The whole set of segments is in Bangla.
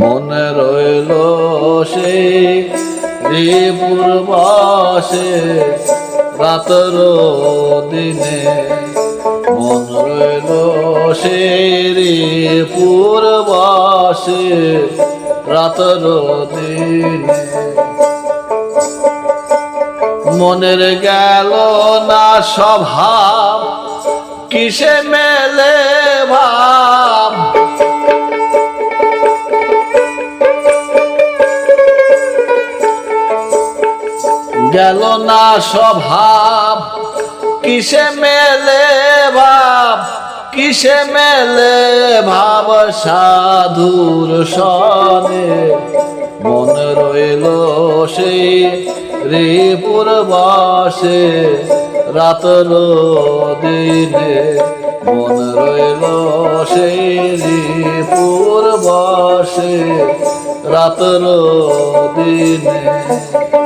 মনে রইল সেই পূর্বাসে রাতর দিনে। মন রইল সেই পূর্বাসে রাতর দিনে। মনের গেল না স্বভাব, কিসে মেলে ভাব? গেল না স্বভাব কিসে মেলে ভাব? কিসে মেলে ভাব সাধুর সনে? মন রইল সে রে পূর্বাসে রাত দিনে মন রইল সেই রে পূর্বাসে রাতর দিনে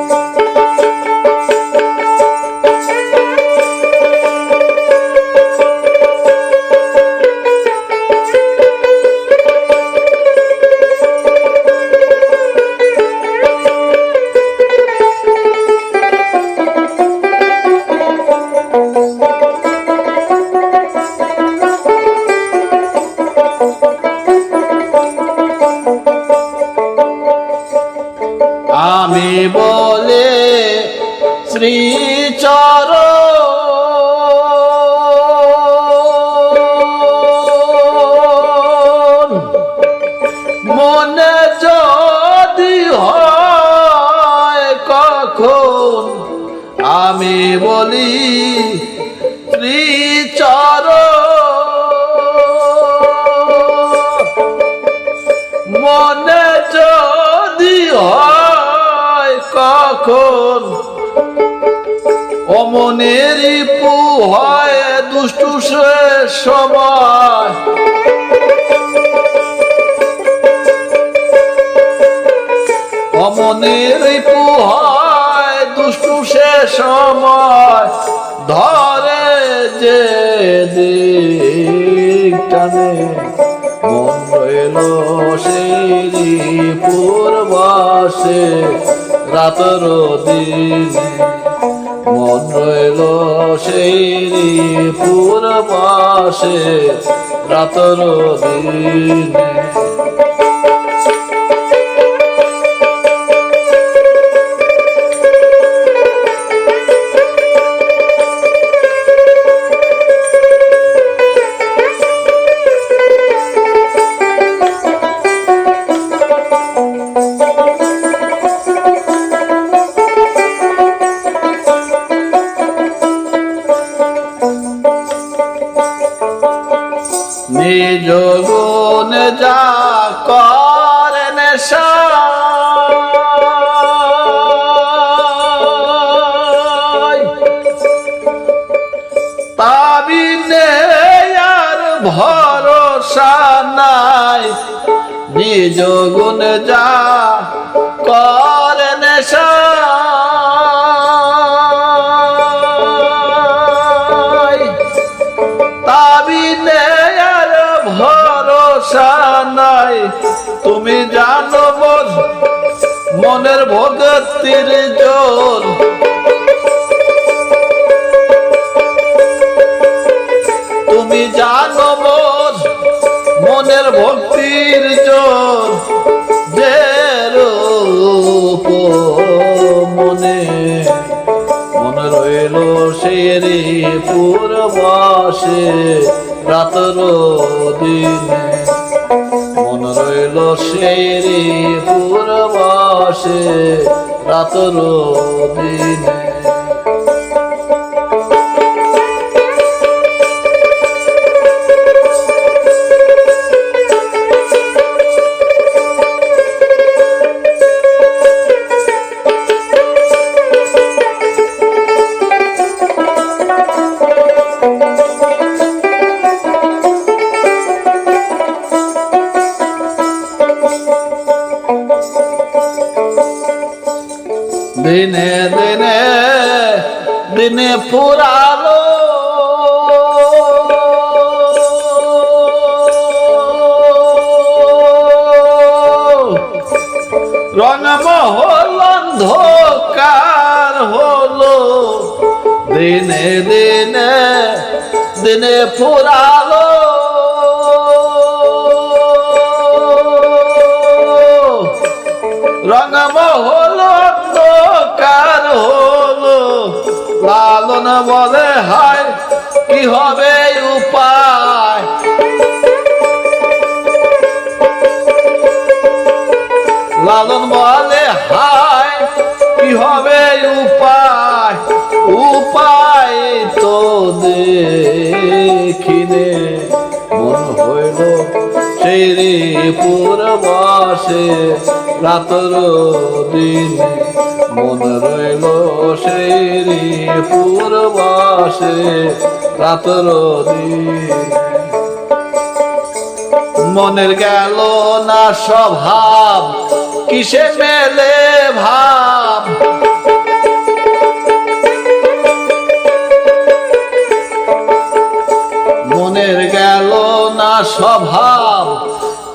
আমি বলে শ্রীচর মনে যদি হয় কখন আমি বলি শ্রীচর কখন অমনেরই হয় দুষ্টু সে সময় অমনেরই পু হয় দুষ্টু সে সময় ধরে যে দিক টানে, মন রইল সেই পূর্বাসে রাতর দিনে মন রইল সেই পুর রাতর রাত নিজ গুণ যা করেন সাই, তাবিনে আর ভরসা নাই। নিজ গুণ যা করেন তুমি জানো মনের ভগতির জোর তুমি জানো মনের ভক্তির জোর যে রূপ মনে মনে রইল সেরে পূর্বাসে রাতর দিনে রইল পুরবাসে রাত দিনে দিনে দিনে দিনে ফুরালো। রঙমহল হলো। দিনে দিনে দিনে ফুরালো। রঙমহল অন্ধকার হলো। লালন বলে, হায়, কি হবে উপায়? লালন বলে, হায়, কি হবে উপায়? উপায় তো দেখিনে। মন হইল সেই পূর্বাসে রাতর দিন মন রইল সেই পূর্বাসে রাতর দিন। মনের গেল না স্বভাব কিসে মেলে ভাব? মনের গেল না স্বভাব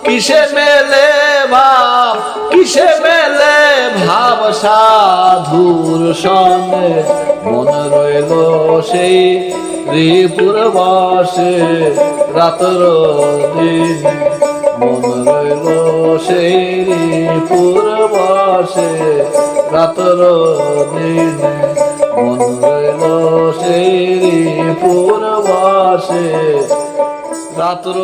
কিসে মেলে ভাব? কিসে মেলে ভাব সাধুর সঙ্গে। মন রইল সেই রিপুর বসে রাতর দিন। মন রইল সেই রিপুর বসে রাতর দিন। মন রইল সেই রিপুর বসে রাত্র